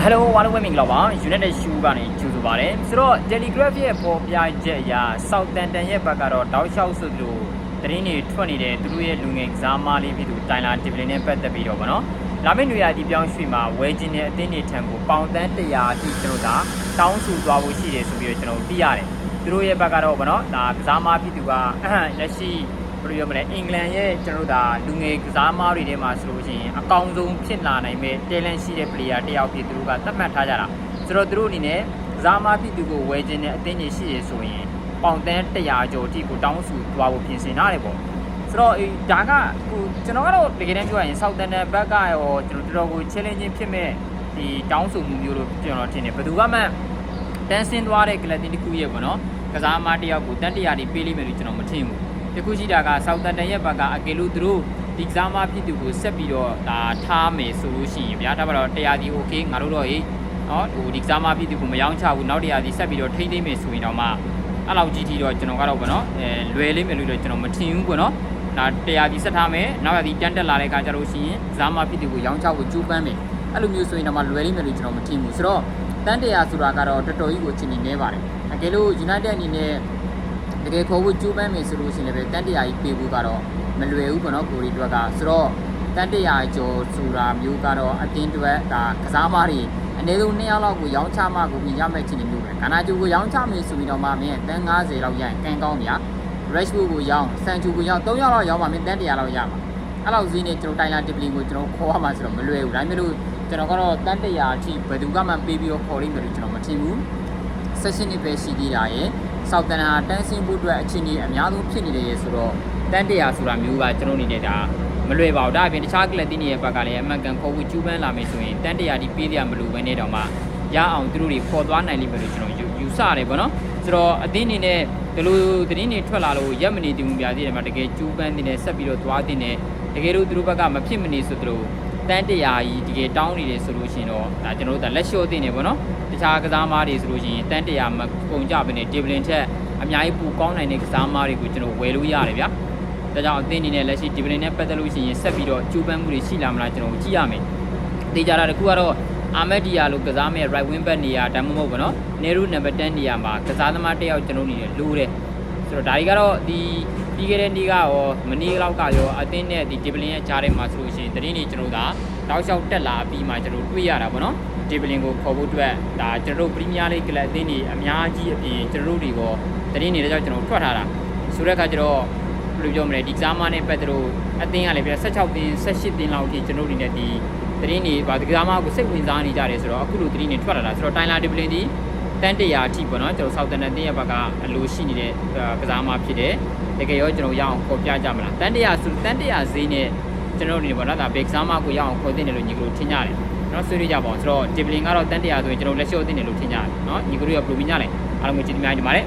ဟယ်လိုဝါလုံးဝဲမင်္ဂလာပါ United Shoe ကနေကြိုဆိုပါရစေဆိုတော့ Telegraph ရဲ့ပေါ်ပြချက်အရ Southampton ရဲ့ဘက်ကတော့တောက်လျှောက်ဆိုသလိုသတင်းတွေထွက်နေတဲ့သူတို့ရဲ့လူငယ်ကစားမလေးဖြစ်သူတိုင်လာဒီပလင်နဲ့ပတ်သက်ပြီးတော့ဗောနော်လာမယ့်နေရာဒီပြောင်းရွှေ့မှာဝယ်ခြင်းတဲ့အသင်းတွေထံကိုပေါင်တန်း100အထိကျွန်တော်ဒါတောင်းဆိုသွားဖို့ရှိတယ်ဆိုပြီးတော့ကျွန်တော်သိရတယ်သူတို့ရဲ့ဘက်ကတော့ဗောနော်ဒါကစားမဖြစ်သူကလက်ရှိ ဘယ်လိုပြောမလဲအင်္ဂလန်ရဲ့ကျွန်တော်တို့ဒါလူငယ်ကစားမားတွေထဲမှာဆိုလို့ရှိရင်အကောင်းဆုံးဖြစ်လာနိုင်မဲ့ talent ရှိတဲ့ player တစ်ယောက်ဖြစ်သူတို့ကသတ်မှတ်ထားကြတာဆိုတော့သူတို့အနေနဲ့ကစားမားဖြစ်သူကိုဝယ်ခြင်းနဲ့အသင်းကြီးရှိရဆိုရင်ပေါင်တန်း100ကျော်အထိကိုတောင်းဆိုသွားဖို့ပြင်ဆင်ထားတယ်ပေါ့ဆိုတော့အေးဒါကဟိုကျွန်တော်ကတော့တကယ်တမ်းပြောရရင် Southampton ဘက်ကရောကျွန်တော်တော်တော်ကို challenging ဖြစ်မဲ့ဒီတောင်းဆိုမှုမျိုးလို့ကျွန်တော်ထင်တယ်ဘယ်သူကမှတန်းဆင်းသွားတဲ့ကလပ်တင်တစ်ခုရဲ့ပေါ့နော်ကစားမားတစ်ယောက်ကိုတန်း100တိပေးလိမ့်မယ်လို့ကျွန်တော်မထင်ဘူး တခုရှိတာကစောက်တန်တန်ရဲ့ဘက်ကအကယ်လို့သူတို့ဒီကစားမဖြစ်သူကိုဆက်ပြီးတော့ဒါထားမယ်ဆိုလို့ရှိရင်ဗျာဒါမှတော့တရားဒီ okay ငါတို့တော့ဟေးနော်ဟိုဒီကစားမဖြစ်သူကိုမယောင်းချဘူးနောက်တရားဒီဆက်ပြီးတော့ထိမ့်သိမ့်မယ်ဆိုရင်တော့မှအဲ့လောက်ကြီးထီတော့ကျွန်တော်ကတော့ဗောနော်အဲလွယ်လိမ့်မယ်လို့တော့ကျွန်တော်မထင်ဘူးဗောနော်ဒါတရားဒီဆက်ထားမယ်နောက်ရဒီတန်းတက်လာတဲ့အခါကျတော့ရှိရင်ကစားမဖြစ်သူကိုယောင်းချဖို့ကြိုးပမ်းမယ်အဲ့လိုမျိုးဆိုရင်တော့မှလွယ်လိမ့်မယ်လို့ကျွန်တော်မထင်ဘူးဆိုတော့တန်းတရားဆိုတာကတော့တော်တော်ကြီးကိုချင်းနေနေပါတယ်အကယ်လို့ United အနေနဲ့တ ကယ်ခေါ်ဖို့ကြိုးပမ်းမယ်ဆိုလို့ရှိရင်လည်းတန်တရာကြီးပေးဖို့ကတော့မလွယ်ဘူးပေါ့နော်ကိုရီအတွက်ကဆိုတော့တန်တရာကျော်ဆိုတာမျိုးကတော့အတင်းတွက်ဒါကစားမတွေအနည်းဆုံး2ယောက်လောက်ကိုရောင်းချမှကိုမြင်ရမယ့်ချင်းမျိုးပဲကနာကျူကိုရောင်းချမယ်ဆိုပြီးတော့မှမင်းတန်90လောက်ရရင်ကန်ကောင်းဗျာ Rashford ကိုရောင်းစန်ချူကိုရောင်း3ယောက်လောက်ရောင်းမှမင်းတန်တရာလောက်ရမှာအဲ့လောက်ဈေးနဲ့ကျွန်တော်တိုင်လာဒီပလင်ကိုကျွန်တော်ခေါ်ရမှာဆိုတော့မလွယ်ဘူးဒါပေမဲ့လို့ကျွန်တော်ကတော့တန်တရာအထိဘယ်သူကမှပေးပြီးတော့ခေါ်လိမ့်မယ်လို့ကျွန်တော်မထင်ဘူး session တွေပဲရှိသေးတာရယ် စောက်တန်ဟာတန်းစင်းဖို့အတွက်အချင်းကြီးအများဆုံးဖြစ်နေတယ်ရယ်ဆိုတော့တန်းတရာဆိုတာမျိုးကကျွန်တော်အနေနဲ့ဒါမလွယ်ပါဘူးဒါအပြင်တခြားကလပ်တင်းတွေရဲ့ဘက်ကလည်းအမှန်ကန်ခေါ်ဖို့ကျူးပန်းလာမယ်ဆိုရင်တန်းတရာဒီပေးရမလို့ပဲနေတော့မှရအောင်သူတို့တွေပေါ်သွားနိုင်လိမ့်မယ်လို့ကျွန်တော်ယူယူဆတယ်ပေါ့နော်ဆိုတော့အသင်းအနေနဲ့ဒီလိုသတင်းတွေထွက်လာလို့ရက်မနေတင်မှုပြသေးတယ်မှာတကယ်ကျူးပန်းတင်တယ်ဆက်ပြီးတော့သွားတင်တယ်တကယ်လို့သူတို့ဘက်ကမဖြစ်မနေဆိုသလို တန်းတရာကြီးတကယ်တောင်းနေတယ်ဆိုလို့ရှိရင်တော့ဒါကျွန်တော်တို့ဒါလက်လျှော့တင်တယ်ပေါ့နော်တခြားကစားမားတွေဆိုလို့ရှိရင်တန်းတရာမကုန်ကြဘဲနဲ့တေဘလင်ထက်အများကြီးပူကောင်းနိုင်တဲ့ကစားမားတွေကိုကျွန်တော်ဝယ်လို့ရတယ်ဗျာဒါကြောင့်အသင်းအနေနဲ့လက်ရှိတေဘလင်နဲ့ပတ်သက်လို့ရှိရင်ဆက်ပြီးတော့ကြိုးပမ်းမှုတွေရှိလာမလားကျွန်တော်ကြည့်ရမယ်တေချာတာတစ်ခုကတော့အာမက်ဒီယာလို့ကစားမဲ့ right wing back နေရာဒါမှမဟုတ်ဘူးနော်နေရူနံပါတ်10နေရာမှာကစားသမားတစ်ယောက်ကျွန်တော်အနေနဲ့လိုတယ်ဆိုတော့ဒါတွေကတော့ဒီ ပြီးခဲ့တဲ့နေ့ကရောမနေ့လောက်ကရောအသင်းနဲ့ဒီတေဘလင်ရဲ့ဂျားထဲမှာဆိုလို့ရှိရင်တရင်တွေကျွန်တော်တို့ကတောက်လျှောက်တက်လာပြီးမှကျွန်တော်တွေ့ရတာပေါ့နော်ဒီပလင်ကိုခေါ်ဖို့အတွက်ဒါကျွန်တော်တို့ပရီးမီးယားလိဂ်ကလပ်အသင်းတွေအများကြီးအပြင်ကျွန်တော်တို့တွေကတရင်နေတဲ့ကြောင့်ကျွန်တော်ထွက်ထားတာဆိုတဲ့အခါကျတော့ဘယ်လိုပြောမလဲဒီကစားမနဲ့ပတ်သက်လို့အသင်းကလည်းပြ16တင်း18တင်းလောက်အထိကျွန်တော်တို့တွေနဲ့ဒီတရင်တွေဗာဒီကစားမကိုစိတ်ဝင်စားနေကြတယ်ဆိုတော့အခုလိုတရင်တွေထွက်လာတာဆိုတော့တိုင်လာဒီပလင်ဒီ တန်တရာအထိပေါ့နော်ကျွန်တော်ဆောက်တန်တဲ့တင်းရဲ့ဘက်ကအလိုရှိနေတဲ့ကစားမဖြစ်တယ်တကယ်ရောကျွန်တော်ရအောင်ခေါ်ပြကြမလားတန်တရာဆိုတန်တရာဈေးနဲ့ကျွန်တော်တို့နေပေါ့နော်ဒါဘယ်ကစားမကိုရအောင်ခေါ်တင်တယ်လို့ညီကတို့ထင်ကြတယ်နော်ဆွေးနွေးကြပါအောင်ဆိုတော့ဒီပလင်ကတော့တန်တရာဆိုရင်ကျွန်တော်လက်ရှိအသင့်တယ်လို့ထင်ကြတယ်နော်ညီကတို့ရပရိုမီညလဲအားလုံးကိုကြည့်ကြများကြပါမယ်